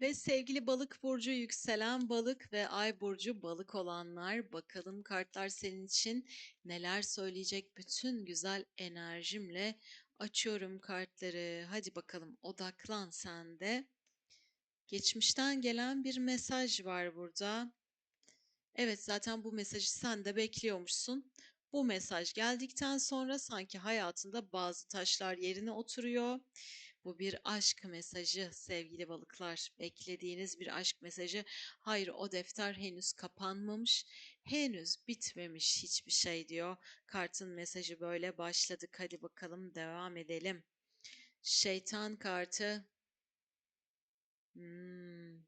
Ve sevgili balık burcu, yükselen balık ve ay burcu balık olanlar, bakalım kartlar senin için neler söyleyecek bütün güzel enerjimle açıyorum kartları. Hadi bakalım odaklan sen de. Geçmişten gelen bir mesaj var burada. Evet, zaten bu mesajı sen de bekliyormuşsun. Bu mesaj geldikten sonra sanki hayatında bazı taşlar yerine oturuyor. Bu bir aşk mesajı sevgili balıklar. Beklediğiniz bir aşk mesajı. Hayır, o defter henüz kapanmamış, henüz bitmemiş hiçbir şey diyor. Kartın mesajı böyle başladık. Hadi bakalım devam edelim. Şeytan kartı. Hmm.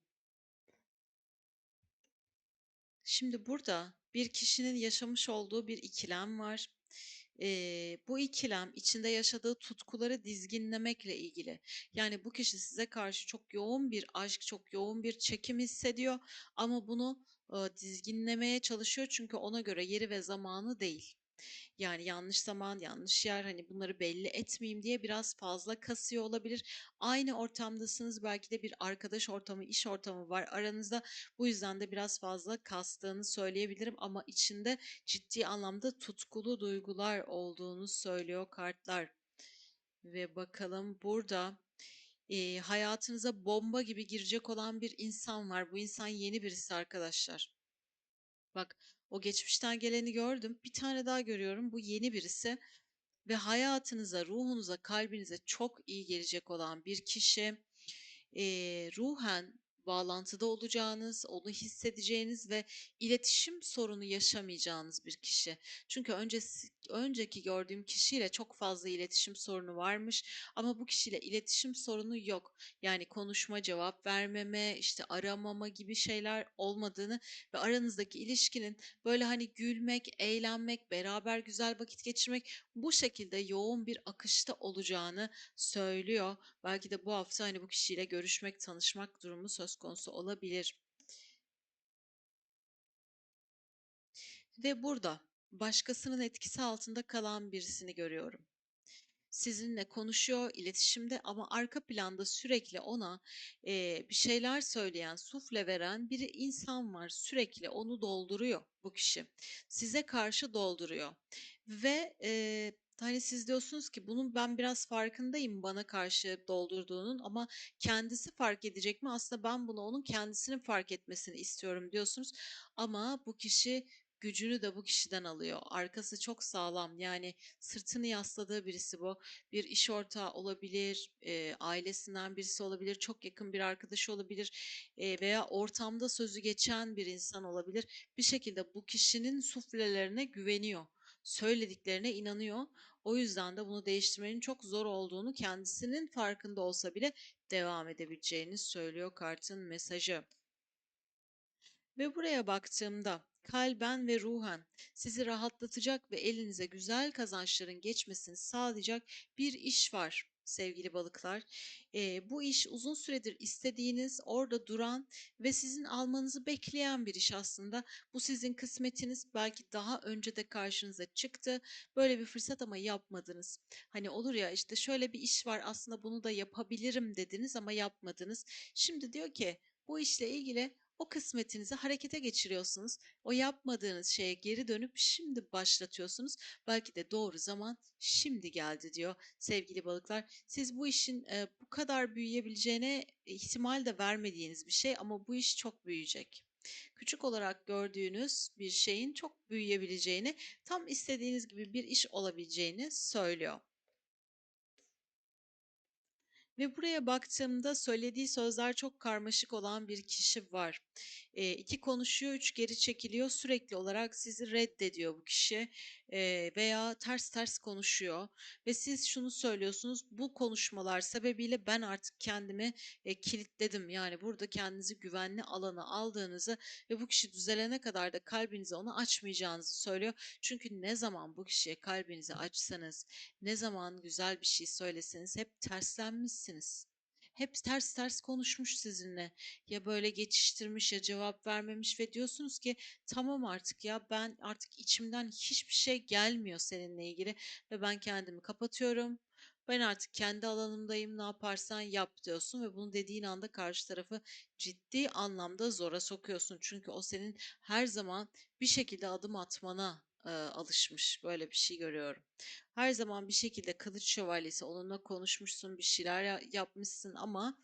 Şimdi burada bir kişinin yaşamış olduğu bir ikilem var. Ee, bu ikilem içinde yaşadığı tutkuları dizginlemekle ilgili. Yani bu kişi size karşı çok yoğun bir aşk, çok yoğun bir çekim hissediyor ama bunu e, dizginlemeye çalışıyor çünkü ona göre yeri ve zamanı değil. Yani yanlış zaman, yanlış yer hani bunları belli etmeyeyim diye biraz fazla kasıyor olabilir. Aynı ortamdasınız belki de bir arkadaş ortamı, iş ortamı var aranızda. Bu yüzden de biraz fazla kastığını söyleyebilirim ama içinde ciddi anlamda tutkulu duygular olduğunu söylüyor kartlar. Ve bakalım burada e, hayatınıza bomba gibi girecek olan bir insan var. Bu insan yeni birisi arkadaşlar. Bak o geçmişten geleni gördüm. Bir tane daha görüyorum. Bu yeni birisi ve hayatınıza, ruhunuza, kalbinize çok iyi gelecek olan bir kişi eee, ruhen bağlantıda olacağınız, onu hissedeceğiniz ve iletişim sorunu yaşamayacağınız bir kişi. Çünkü öncesi, önceki gördüğüm kişiyle çok fazla iletişim sorunu varmış ama bu kişiyle iletişim sorunu yok. Yani konuşma, cevap vermeme, işte aramama gibi şeyler olmadığını ve aranızdaki ilişkinin böyle hani gülmek, eğlenmek, beraber güzel vakit geçirmek bu şekilde yoğun bir akışta olacağını söylüyor. Belki de bu hafta hani bu kişiyle görüşmek, tanışmak durumu söz konusu olabilir. Ve burada başkasının etkisi altında kalan birisini görüyorum. Sizinle konuşuyor, iletişimde ama arka planda sürekli ona eee, bir şeyler söyleyen, sufle veren bir insan var. Sürekli onu dolduruyor bu kişi. Size karşı dolduruyor. Ve eee, hani siz diyorsunuz ki bunun ben biraz farkındayım bana karşı doldurduğunun ama kendisi fark edecek mi? Aslında ben bunu onun kendisinin fark etmesini istiyorum diyorsunuz. Ama bu kişi gücünü de bu kişiden alıyor. Arkası çok sağlam. Yani sırtını yasladığı birisi bu. Bir iş ortağı olabilir, e, ailesinden birisi olabilir, çok yakın bir arkadaşı olabilir e, veya ortamda sözü geçen bir insan olabilir. Bir şekilde bu kişinin suflelerine güveniyor. Söylediklerine inanıyor. O yüzden de bunu değiştirmenin çok zor olduğunu kendisinin farkında olsa bile devam edebileceğini söylüyor kartın mesajı. Ve buraya baktığımda kalben ve ruhen sizi rahatlatacak ve elinize güzel kazançların geçmesini sağlayacak bir iş var sevgili balıklar. Ee, bu iş uzun süredir istediğiniz, orada duran ve sizin almanızı bekleyen bir iş aslında. Bu sizin kısmetiniz. Belki daha önce de karşınıza çıktı. Böyle bir fırsat ama yapmadınız. Hani olur ya işte şöyle bir iş var aslında bunu da yapabilirim dediniz ama yapmadınız. Şimdi diyor ki bu işle ilgili o kısmetinizi harekete geçiriyorsunuz. O yapmadığınız şeye geri dönüp şimdi başlatıyorsunuz. Belki de doğru zaman şimdi geldi diyor sevgili balıklar. Siz bu işin e, bu kadar büyüyebileceğine ihtimal de vermediğiniz bir şey ama bu iş çok büyüyecek. Küçük olarak gördüğünüz bir şeyin çok büyüyebileceğini, tam istediğiniz gibi bir iş olabileceğini söylüyor. Ve buraya baktığımda söylediği sözler çok karmaşık olan bir kişi var. E, iki konuşuyor, üç geri çekiliyor. Sürekli olarak sizi reddediyor bu kişi e, veya ters ters konuşuyor. Ve siz şunu söylüyorsunuz, bu konuşmalar sebebiyle ben artık kendimi e, kilitledim. Yani burada kendinizi güvenli alana aldığınızı ve bu kişi düzelene kadar da kalbinize onu açmayacağınızı söylüyor. Çünkü ne zaman bu kişiye kalbinizi açsanız, ne zaman güzel bir şey söyleseniz hep terslenmişsiniz. Hep ters ters konuşmuş sizinle. Ya böyle geçiştirmiş ya cevap vermemiş ve diyorsunuz ki tamam artık ya ben artık içimden hiçbir şey gelmiyor seninle ilgili ve ben kendimi kapatıyorum. Ben artık kendi alanımdayım, ne yaparsan yap diyorsun ve bunu dediğin anda karşı tarafı ciddi anlamda zora sokuyorsun. Çünkü o senin her zaman bir şekilde adım atmana e, alışmış. Böyle bir şey görüyorum. Her zaman bir şekilde kılıç şövalyesi onunla konuşmuşsun, bir şeyler ya- yapmışsın ama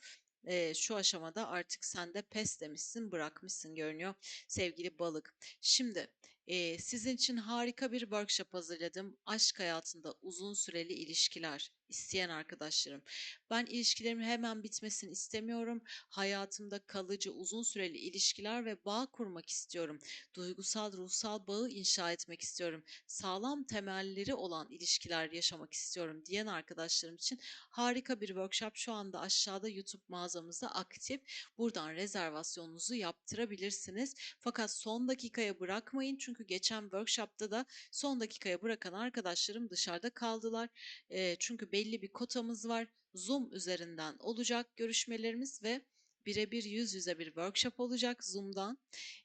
e, şu aşamada artık sen de pes demişsin, bırakmışsın görünüyor sevgili balık. Şimdi e, sizin için harika bir workshop hazırladım. Aşk hayatında uzun süreli ilişkiler isteyen arkadaşlarım. Ben ilişkilerimin hemen bitmesini istemiyorum. Hayatımda kalıcı uzun süreli ilişkiler ve bağ kurmak istiyorum. Duygusal, ruhsal bağı inşa etmek istiyorum. Sağlam temelleri olan ilişkiler yaşamak istiyorum diyen arkadaşlarım için harika bir workshop şu anda aşağıda YouTube mağazamızda aktif. Buradan rezervasyonunuzu yaptırabilirsiniz. Fakat son dakikaya bırakmayın çünkü geçen workshopta da son dakikaya bırakan arkadaşlarım dışarıda kaldılar. Eee, çünkü belli bir kotamız var. Zoom üzerinden olacak görüşmelerimiz ve birebir yüz yüze bir workshop olacak Zoom'dan.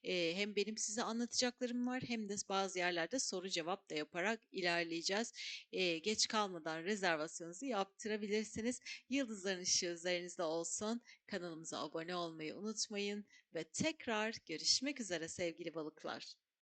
Eee, hem benim size anlatacaklarım var hem de bazı yerlerde soru cevap da yaparak ilerleyeceğiz. Eee, geç kalmadan rezervasyonunuzu yaptırabilirsiniz. Yıldızların ışığı üzerinizde olsun. Kanalımıza abone olmayı unutmayın ve tekrar görüşmek üzere sevgili balıklar.